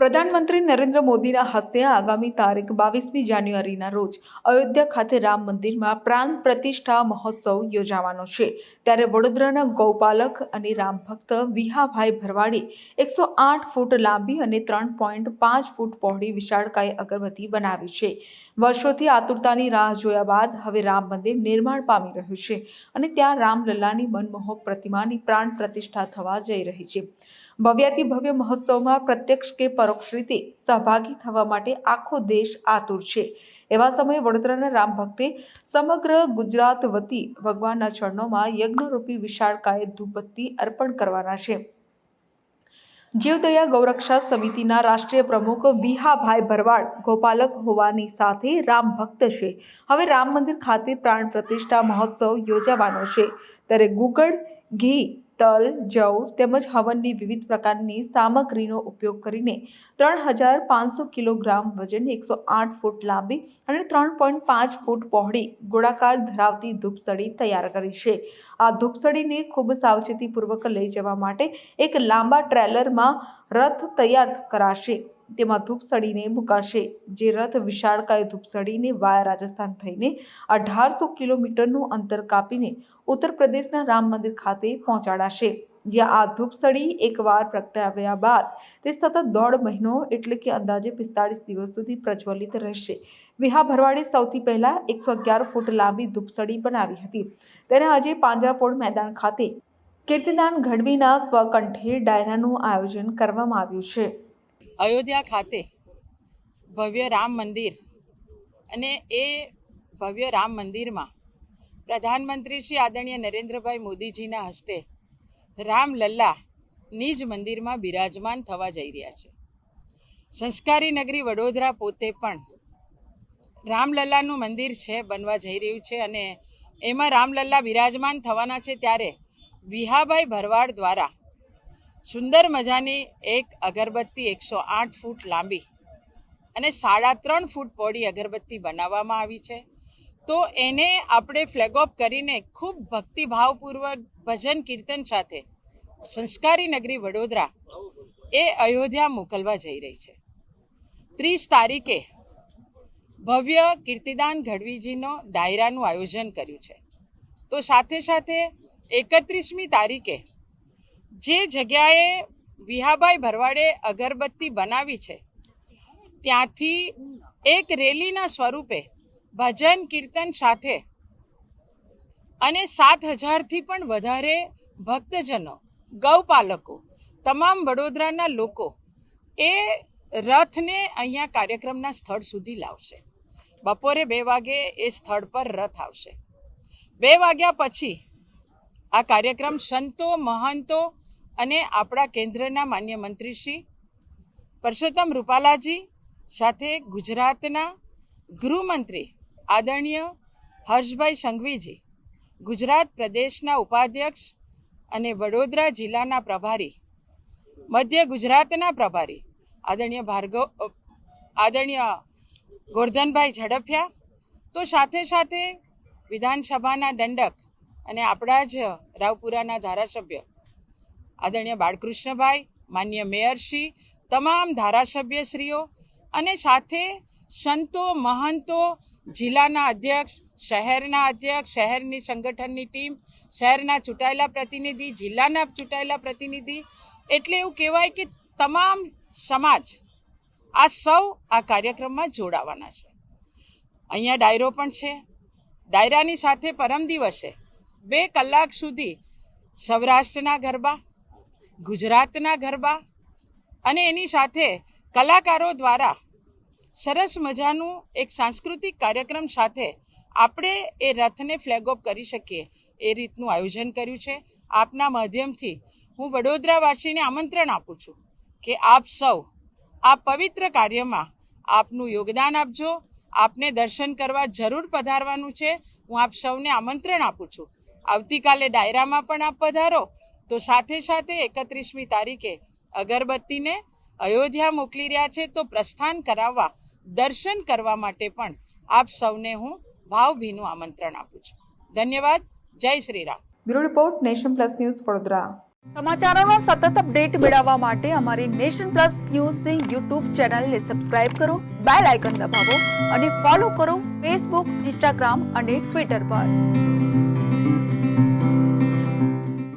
પ્રધાનમંત્રી નરેન્દ્ર મોદીના હસ્તે આગામી તારીખ બાવીસમી જાન્યુઆરીના રોજ અયોધ્યા ખાતે રામ મંદિરમાં પ્રાણ પ્રતિષ્ઠા મહોત્સવ યોજાવાનો છે. ત્યારે વડોદરાના ગૌપાલક અને રામ ભક્ત વિહાભાઈ ભરવાડે એકસો આઠ ફૂટ લાંબી અને ત્રણ પોઈન્ટ પાંચ ફૂટ પહોળી વિશાળકાય અગરબત્તી બનાવી છે. વર્ષોથી આતુરતાની રાહ જોયા બાદ હવે રામ મંદિર નિર્માણ પામી રહ્યું છે અને ત્યાં રામલલ્લાની મનમોહક પ્રતિમાની પ્રાણ પ્રતિષ્ઠા થવા જઈ રહી છે. ભવ્યાતિ ભવ્ય મહોત્સવમાં પ્રત્યક્ષ કે પરોક્ષ રીતે સહભાગી થવા માટે આખો દેશ આતુર છે. એવા સમયે વડોદરાના રામ ભક્તે સમગ્ર ગુજરાત વતી ભગવાનના ચરણોમાં યજ્ઞરૂપી વિશાળકાય ધૂપબત્તી અર્પણ કરવાના છે. જીવદયા ગૌરક્ષા સમિતિના રાષ્ટ્રીય પ્રમુખ વિહાભાઈ ભરવાડ ગોપાલક હોવાની સાથે રામ ભક્ત છે. હવે રામ મંદિર ખાતે પ્રાણ પ્રતિષ્ઠા મહોત્સવ યોજાવાનો છે. ત્યારે ગુગળ, ઘી તલ, જવ તેમજ હવનની વિવિધ પ્રકારની સામગ્રીનો ઉપયોગ કરીને ત્રણ હજાર પાંચસો કિલોગ્રામ વજન એકસો આઠ ફૂટ લાંબી અને ત્રણ પોઈન્ટ પાંચ ફૂટ પહોળી ગોળાકાર ધરાવતી ધૂપસળી તૈયાર કરી છે. આ ધૂપસળીને ખૂબ સાવચેતીપૂર્વક લઈ જવા માટે એક લાંબા ટ્રેલરમાં રથ તૈયાર કરાશે. તેમાં ધૂપસળીને મુકાશે. જે રથ વિશાળકાય ધૂપસળીને વાયા રાજસ્થાન થઈને અઢારસો કિલોમીટરનું અંતર કાપીને ઉત્તર પ્રદેશના રામ મંદિર ખાતે પહોંચાડાશે. જ્યાં આ ધૂપસળી એકવાર પ્રગટાવ્યા બાદ તે સતત દોઢ મહિનો એટલે કે અંદાજે પિસ્તાળીસ દિવસ સુધી પ્રજ્વલિત રહેશે. વિહા ભરવાડે સૌથી પહેલા એકસો અગિયાર ફૂટ લાંબી ધૂપસળી બનાવી હતી. તેને આજે પાંજરાપોળ મેદાન ખાતે કીર્તિદાન ગઢવીના સ્વકંઠે ડાયરાનું આયોજન કરવામાં આવ્યું છે. અયોધ્યા ખાતે ભવ્ય રામ મંદિર અને એ ભવ્ય રામ મંદિરમાં પ્રધાનમંત્રી શ્રી આદરણીય નરેન્દ્રભાઈ મોદીજીના હસ્તે રામલલ્લા નિજ મંદિરમાં બિરાજમાન થવા જઈ રહ્યા છે. સંસ્કારી નગરી વડોદરા પોતે પણ રામલલ્લાનું મંદિર છે, બનવા જઈ રહ્યું છે અને એમાં રામલલ્લા બિરાજમાન થવાના છે ત્યારે વિહાભાઈ ભરવાડ દ્વારા સુંદર મજાની એક અગરબત્તી એકસો આઠ ફૂટ લાંબી અને સાડા ત્રણ ફૂટ પહોળી અગરબત્તી બનાવવામાં આવી છે. તો એને આપણે ફ્લેગ ઓફ કરીને ખૂબ ભક્તિભાવપૂર્વક ભજન કીર્તન સાથે સંસ્કારી નગરી વડોદરા એ અયોધ્યા મોકલવા જઈ રહી છે. ત્રીસ તારીખે ભવ્ય કીર્તિદાન ગઢવીજીનો ડાયરાનું આયોજન કર્યું છે. તો સાથે સાથે એકત્રીસમી તારીખે જે જગ્યાએ વિહાભાઈ ભરવાડે અગરબત્તી બનાવી છે, ત્યાંથી એક રેલીના સ્વરૂપે ભજન કીર્તન સાથે અને સાત હજારથી પણ વધારે ભક્તજનો, ગૌપાલકો, તમામ વડોદરાના લોકો એ રથને અહીંયા કાર્યક્રમના સ્થળ સુધી લાવશે. બપોરે બે વાગે એ સ્થળ પર રથ આવશે. બે વાગ્યા પછી આ કાર્યક્રમ સંતો, મહંતો અને આપણા કેન્દ્રના માન્ય મંત્રી શ્રી પરસોત્તમ રૂપાલાજી, સાથે ગુજરાતના ગૃહમંત્રી આદરણીય હર્ષભાઈ સંઘવીજી, ગુજરાત પ્રદેશના ઉપાધ્યક્ષ અને વડોદરા જિલ્લાના પ્રભારી, મધ્ય ગુજરાતના પ્રભારી આદરણીય ભાર્ગવ આદરણીય ગોરધનભાઈ ઝડફિયા, તો સાથે સાથે વિધાનસભાના દંડક અને આપણા જ રાવપુરાના ધારાસભ્ય આદરણીય બાળકૃષ્ણભાઈ, માન્ય મેયરશ્રી તમામ ધારાસભ્યશ્રીઓ અને સાથે સંતો, મહંતો, જિલ્લાના અધ્યક્ષ, શહેરના અધ્યક્ષ, શહેરની સંગઠનની ટીમ, શહેરના ચૂંટાયેલા પ્રતિનિધિ, જિલ્લાના ચૂંટાયેલા પ્રતિનિધિ, એટલે એવું કહેવાય કે તમામ સમાજ આ સૌ આ કાર્યક્રમમાં જોડાવાના છે. અહીંયા ડાયરો પણ છે. ડાયરાની સાથે પરમ દિવસે બે કલાક સુધી સૌરાષ્ટ્રના ગરબા ગુજરાતના ગરબા અને એની સાથે કલાકારો દ્વારા સરસ મજાનું એક સાંસ્કૃતિક કાર્યક્રમ સાથે આપણે એ રથને ફ્લેગ ઓફ કરી શકીએ એ રીતનું આયોજન કર્યું છે. આપના માધ્યમથી હું વડોદરાવાસીને આમંત્રણ આપું છું કે આપ સૌ આ પવિત્ર કાર્યમાં આપનું યોગદાન આપજો. આપને દર્શન કરવા જરૂર પધારવાનું છે. હું આપ સૌને આમંત્રણ આપું છું. આવતીકાલે ડાયરામાં પણ આપ પધારો. તો સાથે સાથે એકત્રીસમી તારીખે અગરબત્તીને અયોધ્યા મોકલી રહ્યા છે તો પ્રસ્થાન કરાવવા દર્શન કરવા માટે પણ આપ સૌને હું ભાવભીનું આમંત્રણ આપું છું. ધન્યવાદ. જય Shri Ram. Bureau report nation plus news Vadodara. સમાચારોના સતત અપડેટ મેળવવા માટે અમારી નેશન પ્લસ ન્યૂઝની યુટ્યુબ ચેનલને સબસ્ક્રાઇબ કરો બેલ આઇકન દબાવો અને ફોલો કરો ફેસબુક ઇન્સ્ટાગ્રામ અને ટ્વિટર પર.